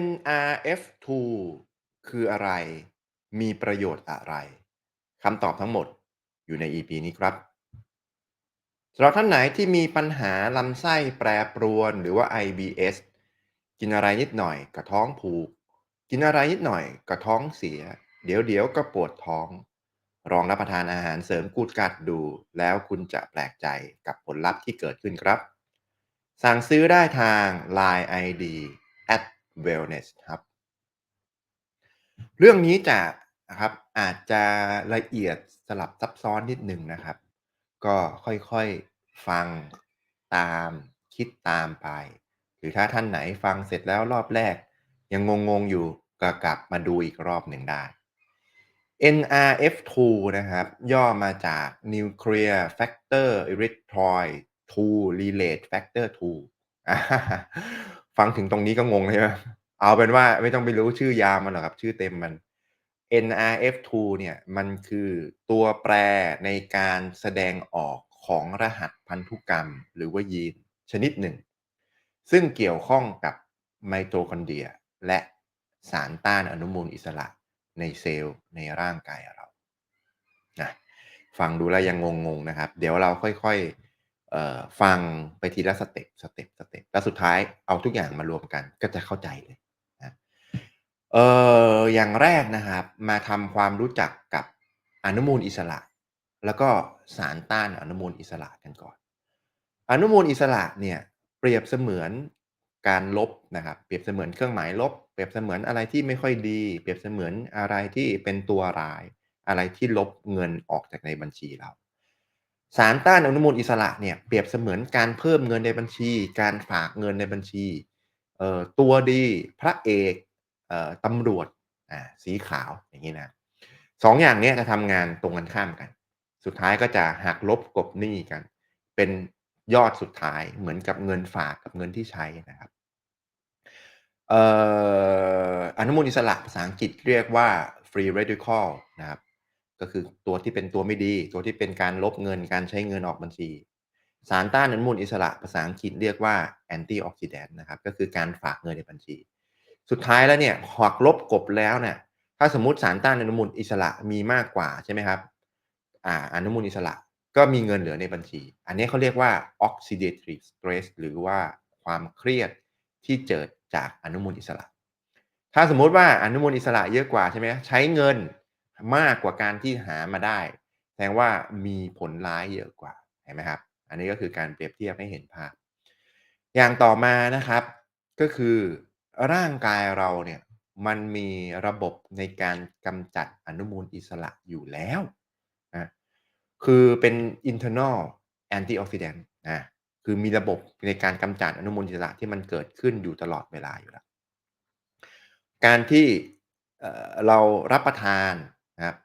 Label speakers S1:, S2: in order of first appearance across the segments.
S1: NRF2 คืออะไร มีประโยชน์อะไร คำตอบทั้งหมดอยู่ใน EP นี้ครับสำหรับท่านไหนที่มีปัญหาลำไส้แปรปรวนหรือว่า IBS กินอะไรนิดหน่อยก็ท้องผูก กินอะไรนิดหน่อยก็ท้องเสีย เดี๋ยวเดี๋ยวก็ปวดท้อง ลองรับประทานอาหารเสริมกูดกัดดู แล้วคุณจะแปลกใจกับผลลัพธ์ที่เกิดขึ้นครับ สั่งซื้อได้ทาง Line ID at wellness ครับเรื่องนี้จะนะครับอาจจะละเอียดสลับซับซ้อนนิดหนึ่งนะครับ ก็ค่อยๆฟังตามคิดตามไป หรือถ้าท่านไหนฟังเสร็จแล้วรอบแรก ยังงงๆอยู่ก็กลับมาดูอีกรอบหนึ่งได้ NRF2 นะครับ ย่อมาจาก Nuclear Factor Erythroid 2 Relate Factor 2 ฟังถึงตรงนี้ก็งงใช่ไหมเอาเป็นว่าไม่ต้องไปรู้ชื่อยามันหรอกครับ ชื่อเต็มมัน NRF2 เนี่ยมันคือตัวแปรในการแสดงออกของรหัสพันธุกรรม หรือว่ายีนชนิดหนึ่ง ซึ่งเกี่ยวข้องกับไมโตคอนเดรีย และสารต้านอนุมูลอิสระในเซลล์ในร่างกายเรานะฟังดูแล้วยังงงๆนะครับ เดี๋ยวเราค่อยๆ ฟังไปทีละสเต็ปสเต็ปสเต็ปแล้วสุดท้ายเอาทุกอย่างมารวมกันก็จะเข้าใจเลยนะเอออย่างแรกนะครับ มาทำความรู้จักกับอนุมูลอิสระ แล้วก็สารต้านอนุมูลอิสระกันก่อน อนุมูลอิสระเนี่ยเปรียบเสมือนการลบนะครับเปรียบเสมือนเครื่องหมายลบ เปรียบเสมือนอะไรที่ไม่ค่อยดี เปรียบเสมือนอะไรที่เป็นตัวร้าย อะไรที่ลบเงินออกจากในบัญชีเรา สารต้านอนุมูลอิสระเนี่ยเปรียบเสมือนการเพิ่มเงินในบัญชี การฝากเงินในบัญชีตัวดีพระเอกเออตำรวจสีขาวอย่างนี้นะสองอย่างนี้จะทำงานตรงกันข้ามกัน สุดท้ายก็จะหักลบกบหนี้กัน เป็นยอดสุดท้ายเหมือนกับเงินฝากกับเงินที่ใช้นะครับเอ่ออนุมูลอิสระภาษาอังกฤษเรียกว่า free radical นะครับ ก็คือตัวที่เป็นตัวไม่ดี ตัวที่เป็นการลบเงินการใช้เงินออกบัญชี สารต้านอนุมูลอิสระภาษาอังกฤษเรียกว่า antioxidant นต์นะครับก็คือการฝากเงินในบัญชี สุดท้ายแล้วเนี่ยหักลบกบแล้วเนี่ยถ้าสมมติสารต้านอนุมูลอิสระมีมากกว่าใช่ไหมครับอ่าอนุมูลอิสระก็มีเงินเหลือในบัญชี อันนี้เขาเรียกว่า oxidative stress หรือว่าความเครียดที่เกิดจากอนุมูลอิสระ ถ้าสมมุติว่าอนุมูลอิสระเยอะกว่าใช่ไหมใช้เงิน มากกว่าการที่หามาได้ แสดงว่ามีผลร้ายเยอะกว่าเห็นไหมครับ อันนี้ก็คือการเปรียบเทียบให้เห็นภาพ อย่างต่อมานะครับ ก็คือร่างกายเราเนี่ยมันมีระบบในการกำจัดอนุมูลอิสระอยู่แล้วนะคือเป็น internal antioxidant นะคือมีระบบในการกำจัดอนุมูลอิสระที่มันเกิดขึ้นอยู่ตลอดเวลาอยู่แล้ว การที่เรารับประทาน นะครับ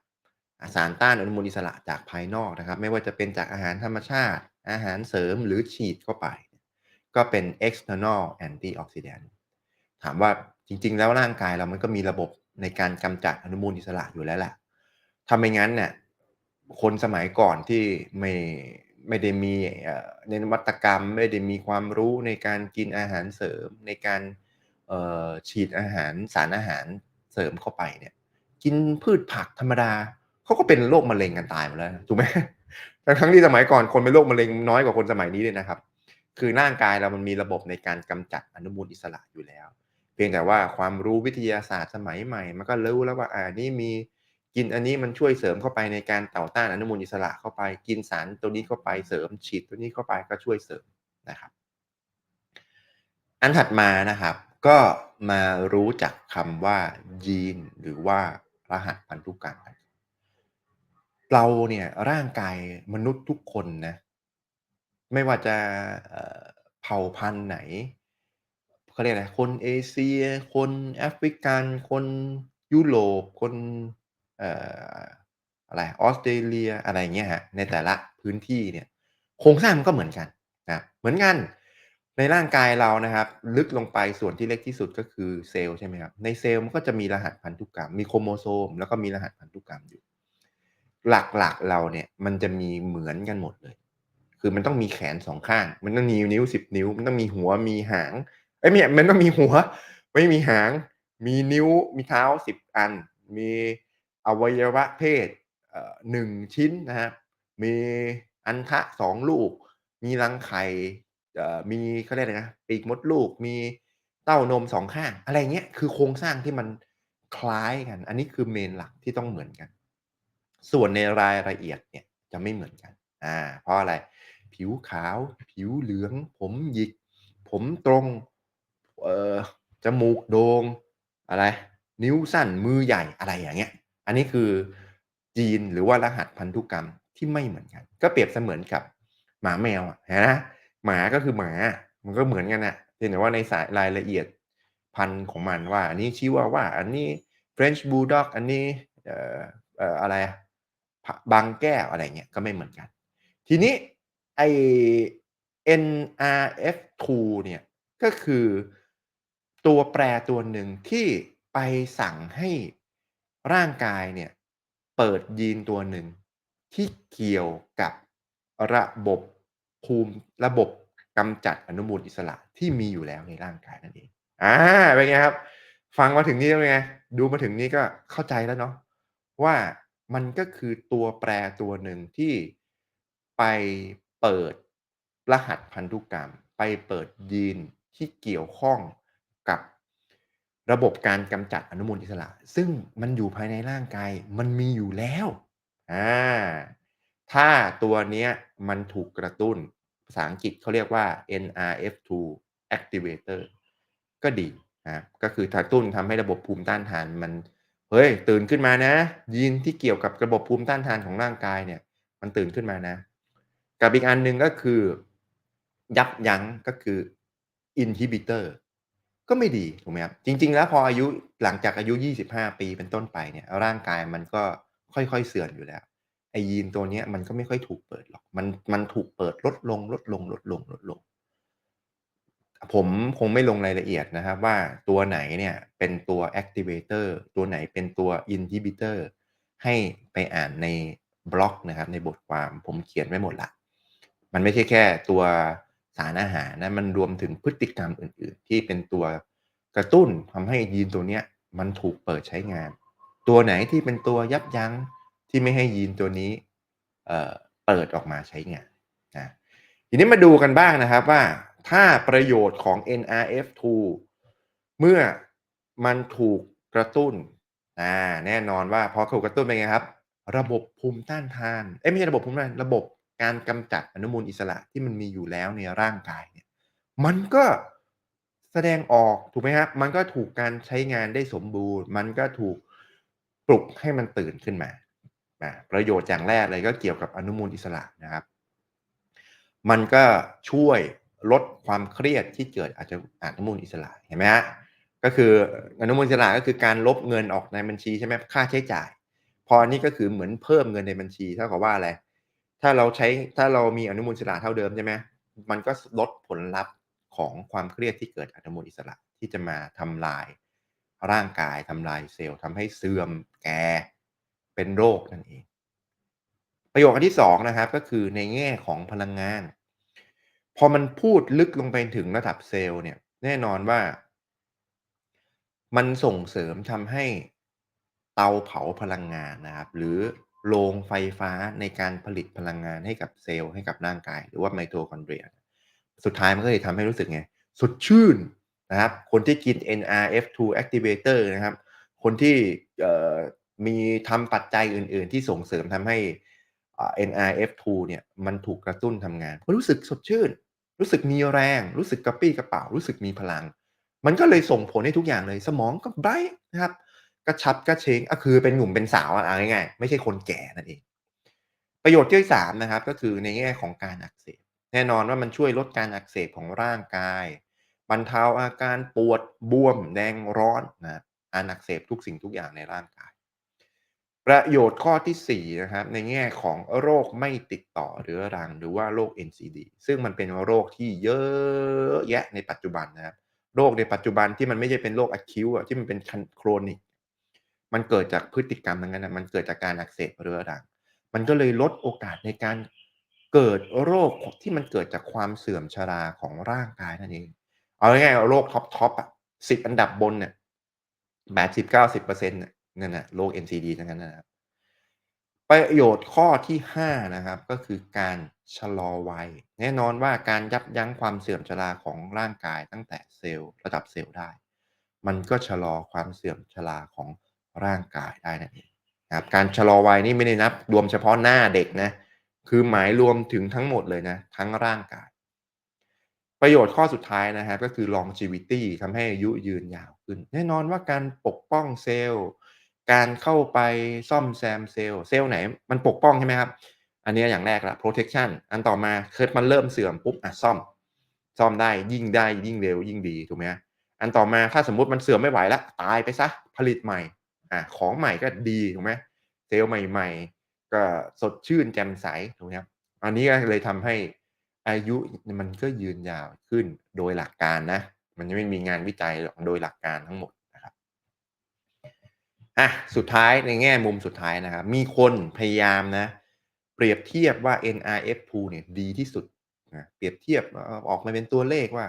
S1: สารต้านอนุมูลอิสระจากภายนอกนะครับ ไม่ว่าจะเป็นจากอาหารธรรมชาติ อาหารเสริมหรือฉีดเข้าไป ก็เป็น external antioxidant ถามว่าจริง ๆ แล้วร่างกายเรามันก็มีระบบในการกำจัดอนุมูลอิสระอยู่แล้วแหละถ้าไม่งั้นเนี่ยคนสมัยก่อนที่ไม่ไม่ได้มีในนวัตกรรม ไม่ได้มีความรู้ในการกินอาหารเสริมในการฉีดอาหารสารอาหารเสริมเข้าไปเนี่ย กินพืชผักธรรมดาเขาก็เป็นโรคมะเร็งกันตายหมดแล้วถูกไหมทั้งที่สมัยก่อนคนเป็นโรคมะเร็งน้อยกว่าคนสมัยนี้เลยนะครับ คือร่างกายเรามันมีระบบในการกำจัดอนุมูลอิสระอยู่แล้ว เพียงแต่ว่าความรู้วิทยาศาสตร์สมัยใหม่ มันก็รู้แล้วว่าอ่านี่มีกินอันนี้มันช่วยเสริมเข้าไปในการต่อต้านอนุมูลอิสระเข้าไป กินสารตัวนี้เข้าไปเสริมฉีดตัวนี้เข้าไปก็ช่วยเสริมนะครับ อันถัดมานะครับ ก็มารู้จักคำว่ายีนหรือว่า รหัสพันธุกรรมเราเนี่ยร่างกายมนุษย์ทุกคนนะไม่ว่าจะเผ่าพันธุ์ไหนเขาเรียกอะไรคนเอเชีย คนแอฟริกัน คนยุโรป คนเอ่ออะไรออสเตรเลียอะไรเงี้ยฮะในแต่ละพื้นที่เนี่ยโครงสร้างมันก็เหมือนกันนะเหมือนกัน ในร่างกายเรานะครับ ลึกลงไปส่วนที่เล็กที่สุดก็คือเซลล์ใช่ไหมครับในเซลล์มันก็จะมีรหัสพันธุกรรม มีโครโมโซม แล้วก็มีรหัสพันธุกรรมอยู่ หลักๆเราเนี่ยมันจะมีเหมือนกันหมดเลย คือมันต้องมีแขนสองข้าง มันต้องมีนิ้วสิบนิ้ว มันต้องมีหัวมีหางไอ้เนี่มันต้องมีหัว ไม่มีหาง มีนิ้วมีเท้า10อัน มีอวัยวะเพศเอ่อ1ชิ้นนะครับมีอัณฑะ2ลูก มีรังไข่ เอ่อมีเขาเรียกอะไรนะปีกมดลูกมีเต้านม2ข้าง อะไรเงี้ยคือโครงสร้างที่มันคล้ายกัน อันนี้คือ Main หลักที่ต้องเหมือนกัน ส่วนในรายละเอียดเนี่ยจะไม่เหมือนกันอ่าเพราะอะไร ผิวขาว ผิวเหลือง ผมหยิก ผมตรงเอ่อจมูกโด่งอะไร นิ้วสั้นมือใหญ่อะไรอย่างเงี้ย อันนี้คือยีนหรือว่ารหัสพันธุกรรมที่ไม่เหมือนกัน ก็เปรียบเสมือนกับหมาแมวอะนไหมาก็คือหมา มันก็เหมือนกันน่ะเพียงแต่ว่าในสายรายละเอียดพันธุ์ของมันว่า อันนี้ชิว่าว่า อันนี้ French Bulldog อันนี้เอ่อเอ่ออะไรบางแก้วอะไรเงี้ยก็ไม่เหมือนกัน ทีนี้ไอ NRF2 เนี่ยก็คือตัวแปรตัวหนึ่งที่ไปสั่งให้ร่างกายเนี่ยเปิดยีนตัวหนึ่งที่เกี่ยวกับระบบ ภูมิระบบกำจัดอนุมูลอิสระที่มีอยู่แล้วในร่างกายนั่นเอง อ่า เป็นไงครับ ฟังมาถึงนี้แล้วเป็นไง ดูมาถึงนี้ก็เข้าใจแล้วเนาะว่ามันก็คือตัวแปรตัวหนึ่งที่ไปเปิดรหัสพันธุกรรม ไปเปิดยีนที่เกี่ยวข้องกับระบบการกำจัดอนุมูลอิสระ ซึ่งมันอยู่ภายในร่างกาย มันมีอยู่แล้ว อ่า ถ้าตัวนี้มันถูกกระตุ้น ภาษาอังกฤษเขาเรียกว่า NRF2 activator ก็ดีนะก็คือกระตุ้นทำให้ระบบภูมิต้านทานมันเฮ้ยตื่นขึ้นมานะ ยีนที่เกี่ยวกับระบบภูมิต้านทานของร่างกายเนี่ย มันตื่นขึ้นมานะ กับอีกอันหนึ่งก็คือ ยับยั้งก็คือ inhibitor ก็ไม่ดีถูกไหมครับจริง ๆ แล้วพออายุหลังจากอายุ 25 ปีเป็นต้นไปเนี่ยร่างกายมันก็ค่อยๆเสื่อมอยู่แล้ว ไอยีนตัวเนี้ยมันก็ไม่ค่อยถูกเปิดหรอก มันมันถูกเปิดลดลงๆๆๆผมคงไม่ลงรายละเอียดนะครับว่าตัวไหนเนี่ยเป็นตัว activator ตัวไหนเป็นตัว inhibitor ให้ไปอ่านในบล็อกนะครับในบทความผมเขียนไว้หมดล้วมันไม่ใช่แค่ตัวสารอาหารนะมันรวมถึงพฤติกรรมอื่น ๆ ที่เป็นตัวกระตุ้นทำให้ยีนตัวเนี้ยมันถูกเปิดใช้งาน ตัวไหนที่เป็นตัวยับยั้ง ที่ไม่ให้ยีนตัวนี้เเปิดออกมาใช้งานนะทีนี้มาดูกันบ้างนะครับว่าถ้าประโยชน์ของ NRF2 เมื่อมันถูกกระตุ้นอาแน่นอนว่าพอถูกกระตุ้นเป็นไงครับ ระบบภูมิต้านทานเอ๊ยไม่ใช่ระบบภูมิต้านทานระบบการกำจัดอนุมูลอิสระที่มันมีอยู่แล้วในร่างกายเนี่ยมันก็แสดงออกถูกไหมครับมันก็ถูกการใช้งานได้สมบูรณ์ มันก็ถูกปลุกให้มันตื่นขึ้นมา ประโยชน์อย่างแรกเลยก็เกี่ยวกับอนุมูลอิสระนะครับ มันก็ช่วยลดความเครียดที่เกิดอาจจะอนุมูลอิสระเห็นไหมครับก็คืออนุมูลอิสระก็คือการลบเงินออกในบัญชีใช่ไหมค่าใช้จ่าย พออันนี้ก็คือเหมือนเพิ่มเงินในบัญชีเท่ากับว่าอะไรถ้าเราใช้ถ้าเรามีอนุมูลอิสระเท่าเดิมใช่ไหมมันก็ลดผลลัพธ์ของความเครียดที่เกิดอนุมูลอิสระที่จะมาทำลายร่างกายทำลายเซลล์ทำให้เสื่อมแก่ เป็นโรคนั่นเอง ประโยคที่2นะครับก็คือในแง่ของพลังงาน พอมันพูดลึกลงไปถึงระดับเซลล์เนี่ยแน่นอนว่า มันส่งเสริมทำให้เตาเผาพลังงานนะครับ หรือโรงไฟฟ้าในการผลิตพลังงานให้กับเซลล์ให้กับร่างกาย หรือว่า Mitochondria สุดท้ายมันก็เลยทำให้รู้สึกไง สดชื่นนะครับ คนที่กิน NRF2 activator นะครับ คนที่เอ่อ มีทำปัจจัยอื่น ๆ ที่ส่งเสริมทำให้ NRF2 เนี่ยมันถูกกระตุ้นทำงานรู้สึกสดชื่น รู้สึกมีแรง รู้สึกกระปี้กระเปร่ารู้สึกมีพลัง มันก็เลยส่งผลให้ทุกอย่างเลย สมองก็ไบรต์นะครับกระฉับกระเฉงอะคือเป็นหนุ่มเป็นสาวอะเอาง่ายๆไม่ใช่คนแก่นั่นเอง ประโยชน์ที่3นะครับก็คือในแง่ของการอักเสบแน่นอนว่ามันช่วยลดการอักเสบของร่างกายบรรเทาอาการปวดบวมแดงร้อนนะครับการอักเสบทุกสิ่งทุกอย่างในร่างกาย ประโยชน์ข้อที่ 4 นะครับ ในแง่ของโรคไม่ติดต่อเรื้อรัง หรือว่าโรค NCD ซึ่งมันเป็นโรคที่เยอะแยะในปัจจุบันนะครับโรคในปัจจุบันที่มันไม่ใช่เป็นโรค acute อะที่มันเป็นคัน chronic มันเกิดจากพฤติกรรมนั้นนะมันเกิดจากการอักเสบเรื้อรัง มันก็เลยลดโอกาสในการเกิดโรคที่มันเกิดจากความเสื่อมชราของร่างกายนั่นเอง เอาง่ายๆโรคท็อปๆอปอะ10อันดับบนเนี่ย80-90%น่ะนั่ย นั่น่ะโรค NCD ทั้งนั้นนะครับประโยชน์ข้อที่ 5 นะครับ ก็คือการชะลอวัย แน่นอนว่าการยับยั้งความเสื่อมชราของร่างกายตั้งแต่เซลล์ระดับเซลล์ได้ มันก็ชะลอความเสื่อมชราของร่างกายได้นั่นเองนะครับการชะลอวัยนี่ไม่ได้นับ รวมเฉพาะหน้าเด็กนะคือหมายรวมถึงทั้งหมดเลยนะทั้งร่างกาย ประโยชน์ข้อสุดท้ายนะครับก็คือ longevity ทำให้อายุยืนยาวขึ้น แน่นอนว่าการปกป้องเซลล์ การเข้าไปซ่อมแซมเซลล์เซลล์ไหน มันปกป้องใช่ไหมครับ อันนี้อย่างแรกล้ว protection อันต่อมาเกิดมันเริ่มเสื่อมปุ๊บอะซ่อม ซ่อมได้ยิ่งได้ยิ่งเร็วยิ่งดีถูกไหมอันต่อมาถ้าสมมุติมันเสื่อมไม่ไหวแล้วตายไปเสียผลิตใหม่อ่าของใหม่ก็ดีถูกไหมเซลล์ใหม่ ๆ ก็สดชื่นแจ่มใสถูกไหมครับอันนี้ก็เลยทำให้อายุมันก็ยืนยาวขึ้นโดยหลักการนะ มันยังไม่มีงานวิจัยหรอกโดยหลักการทั้งหมด อะสุดท้ายในแง่มุมสุดท้ายนะครับ มีคนพยายามนะ เปรียบเทียบว่า NRF2 เนี่ยดีที่สุดนะเปรียบเทียบออกมาเป็นตัวเลขว่า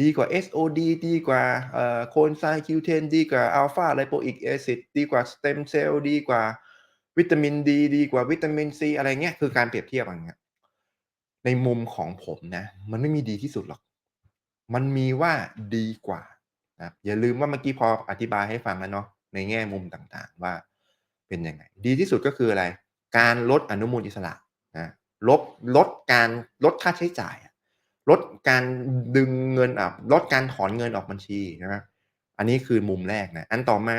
S1: ดีกว่า SOD ดีกว่าเอ่อ coenzyme Q10 ดีกว่า alpha lipoic acid ดีกว่า stem cell ดีกว่าวิตามินดีดีกว่าวิตามินซีอะไรเงี้ยคือการเปรียบเทียบอย่างเงี้ยในมุมของผมนะ มันไม่มีดีที่สุดหรอก มันมีว่าดีกว่านะอย่าลืมว่าเมื่อกี้พออธิบายให้ฟังแล้วเนาะ ในแง่มุมต่างๆ ว่าเป็นยังไง ดีที่สุดก็คืออะไร การลดอนุมูลอิสระนะลดลดการลดค่าใช้จ่าย ลดการดึงเงินออกลดการถอนเงินออกบัญชีนะครับอันนี้คือมุมแรกนะอันต่อมา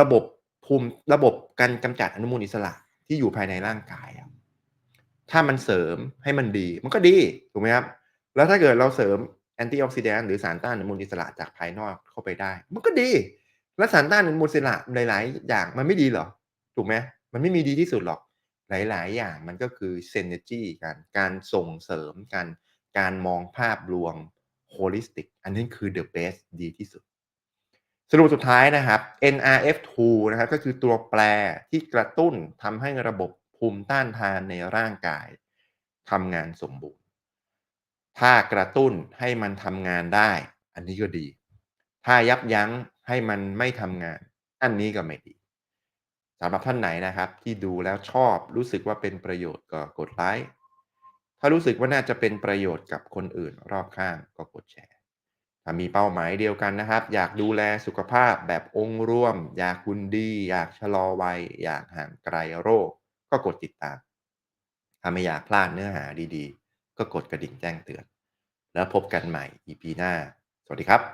S1: ระบบภูมิระบบการกำจัดอนุมูลอิสระที่อยู่ภายในร่างกายถ้ามันเสริมให้มันดี มันก็ดีถูกไหมครับแล้วถ้าเกิดเราเสริมแอนตี้ออกซิแดนต์หรือสารต้านอนุมูลอิสระจากภายนอกเข้าไปได้ มันก็ดี แล้วสารต้านอนุมูลอิสระหลาย ๆ อย่างมันไม่ดีหรอ ถูกไหมมันไม่มีดีที่สุดหรอก หลาย ๆ อย่างมันก็คือ synergy กันการส่งเสริมกัน การมองภาพรวม holistic อันนี้คือ the best ดีที่สุด สรุปสุดท้ายนะครับ NRF2 นะครับก็คือตัวแปรที่กระตุ้นทำให้ระบบภูมิต้านทานในร่างกายทำงานสมบูรณ์ ถ้ากระตุ้นให้มันทำงานได้ อันนี้ก็ดี ถ้ายับยั้งให้มันไม่ทำงาน อันนี้ก็ไม่ดีสำหรับท่านไหนนะครับ ที่ดูแล้วชอบรู้สึกว่าเป็นประโยชน์ก็กดไลค์ถ้ารู้สึกว่าน่าจะเป็นประโยชน์กับคนอื่นรอบข้างก็กดแชร์ ถ้ามีเป้าหมายเดียวกันนะครับ อยากดูแลสุขภาพแบบองค์รวม อยากคุณดี อยากชะลอวัย อยากห่างไกลโรค ก็กดติดตาม ถ้าไม่อยากพลาดเนื้อหาดีๆ ก็กดกระดิ่งแจ้งเตือน แล้วพบกันใหม่ EP หน้า สวัสดีครับ